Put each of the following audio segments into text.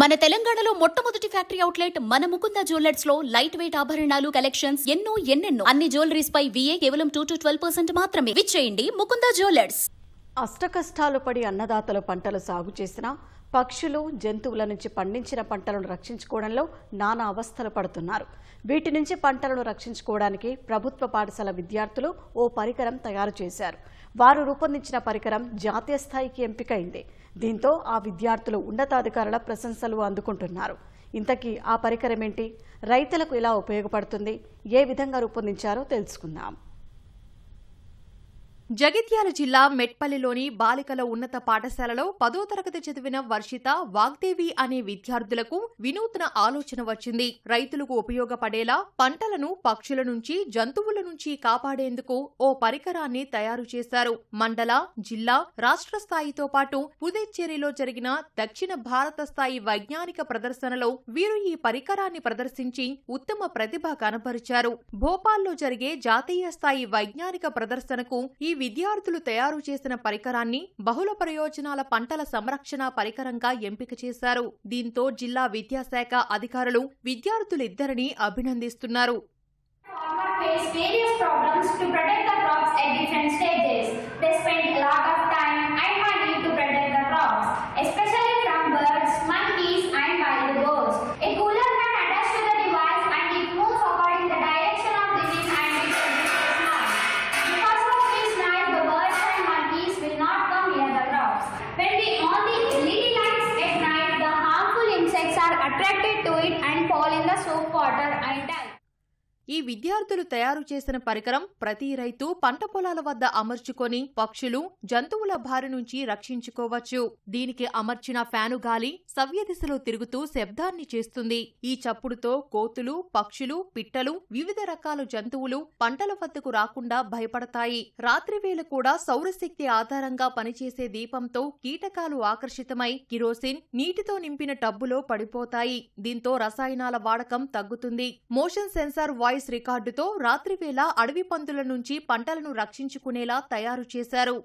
మన తెలంగాణలో మొట్టమొదటి ఫ్యాక్టరీ అవుట్లెట్ మన ముకుంద జ్యువెలర్స్లో లైట్ వెయిట్ ఆభరణాలు కలెక్షన్స్ ఎన్నో ఎన్నెన్నో. అన్ని జ్యువెలరీస్ పై విఏ కేవలం టూ టు ట్వెల్వ్ పర్సెంట్ మాత్రమే. విచ్చేయండి ముకుంద జ్యువెలర్స్. అష్టకష్టాలు పడి అన్నదాతలు పంటలు సాగు చేసినా పక్షులు జంతువుల నుంచి పండించిన పంటలను రక్షించుకోవడంలో నానా అవస్థలు పడుతున్నారు. వీటి నుంచి పంటలను రక్షించుకోవడానికి ప్రభుత్వ పాఠశాల విద్యార్థులు ఓ పరికరం తయారు చేశారు. వారు రూపొందించిన పరికరం జాతీయ స్థాయికి ఎంపికైంది. దీంతో ఆ విద్యార్థులు ఉన్నతాధికారుల ప్రశంసలు అందుకుంటున్నారు. ఇంతకీ ఆ పరికరం ఏంటి? రైతులకు ఎలా ఉపయోగపడుతుంది? ఏ విధంగా రూపొందించారో తెలుసుకుందాం. జగిత్యాల జిల్లా మెట్పల్లిలోని బాలికల ఉన్నత పాఠశాలలో పదో తరగతి చదివిన వర్షిత వాగ్దేవి అనే విద్యార్థులకు వినూత్న ఆలోచన వచ్చింది. రైతులకు ఉపయోగపడేలా పంటలను పక్షుల నుంచి జంతువుల నుంచి కాపాడేందుకు ఓ పరికరాన్ని తయారు చేశారు. మండల జిల్లా రాష్ట్ర స్థాయితో పాటు పుదేచ్చేరిలో జరిగిన దక్షిణ భారత స్థాయి వైజ్ఞానిక ప్రదర్శనలో వీరు ఈ పరికరాన్ని ప్రదర్శించి ఉత్తమ ప్రతిభ కనపరిచారు భోపాల్లో జరిగే జాతీయ స్థాయి వైజ్ఞానిక ప్రదర్శనకు ఈ విద్యార్థులు తయారు చేసిన పరికరాన్ని బహుళ ప్రయోజనాల పంటల సంరక్షణ పరికరంగా ఎంపిక చేశారు దీంతో జిల్లా విద్యాశాఖ అధికారులు విద్యార్థులిద్దరిని అభినందిస్తున్నారు face various problems to protect the crops at different stages. They spend a lot of soap water and die. ఈ విద్యార్థులు తయారు చేసిన పరికరం ప్రతి రైతు పంట పొలాల వద్ద అమర్చుకొని పక్షులు జంతువుల బారి నుంచి రక్షించుకోవచ్చు. దీనికి అమర్చిన ఫ్యాను గాలి సవ్య దిశలో తిరుగుతూ శబ్దాన్ని చేస్తుంది. ఈ చప్పుడుతో కోతులు పక్షులు పిట్టలు వివిధ రకాల జంతువులు పంటల వద్దకు రాకుండా భయపడతాయి. రాత్రివేళ కూడా సౌరశక్తి ఆధారంగా పనిచేసే దీపంతో కీటకాలు ఆకర్షితమై కిరోసిన్ నీటితో నింపిన టబ్బులో పడిపోతాయి. దీంతో రసాయనాల వాడకం తగ్గుతుంది. మోషన్ సెన్సార్ వాయిస్ వాయిస్ రికార్డుతో రాత్రివేళ అడవి పందుల నుంచి పంటలను రక్షించుకునేలా తయారు చేశారు.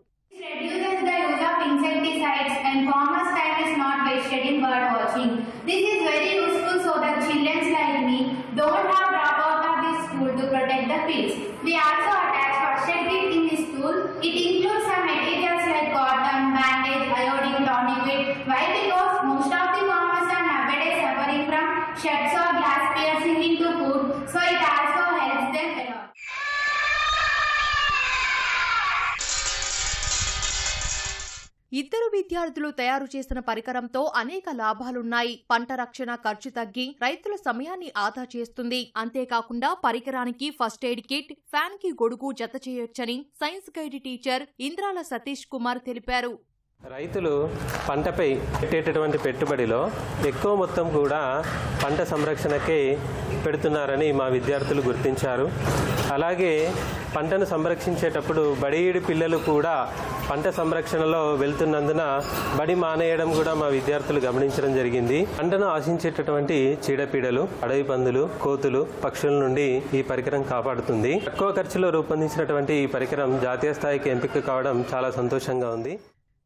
Shirts are glass piercing in to ఇద్దరు విద్యార్థులు తయారు చేసిన పరికరంతో అనేక లాభాలున్నాయి. పంట రక్షణ ఖర్చు తగ్గి రైతుల సమయాన్ని ఆదా చేస్తుంది. అంతేకాకుండా పరికరానికి ఫస్ట్ ఎయిడ్ కిట్ ఫ్యాన్కి గొడుగు జత చేయొచ్చని science guide teacher Indrala Satish Kumar తెలిపారు. రైతులు పంటపై పెట్టేటటువంటి పెట్టుబడిలో ఎక్కువ మొత్తం కూడా పంట సంరక్షణకే పెడుతున్నారని మా విద్యార్థులు గుర్తించారు. అలాగే పంటను సంరక్షించేటప్పుడు బడియుడి పిల్లలు కూడా పంట సంరక్షణలో వెళ్తున్నందున బడి మానేయడం కూడా మా విద్యార్థులు గమనించడం జరిగింది. పంటను ఆశించేటటువంటి చీడపీడలు అడవి పందులు కోతులు పక్షుల నుండి ఈ పరికరం కాపాడుతుంది. తక్కువ ఖర్చులో రూపొందించినటువంటి ఈ పరికరం జాతీయ స్థాయికి ఎంపిక కావడం చాలా సంతోషంగా ఉంది.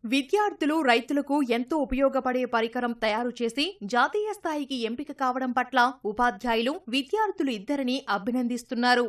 విద్యార్థులు రైతులకు ఎంతో ఉపయోగపడే పరికరం తయారు చేసి జాతీయ స్థాయికి ఎంపిక కావడం పట్ల ఉపాధ్యాయులు విద్యార్థులు ఇద్దరిని అభినందిస్తున్నారు.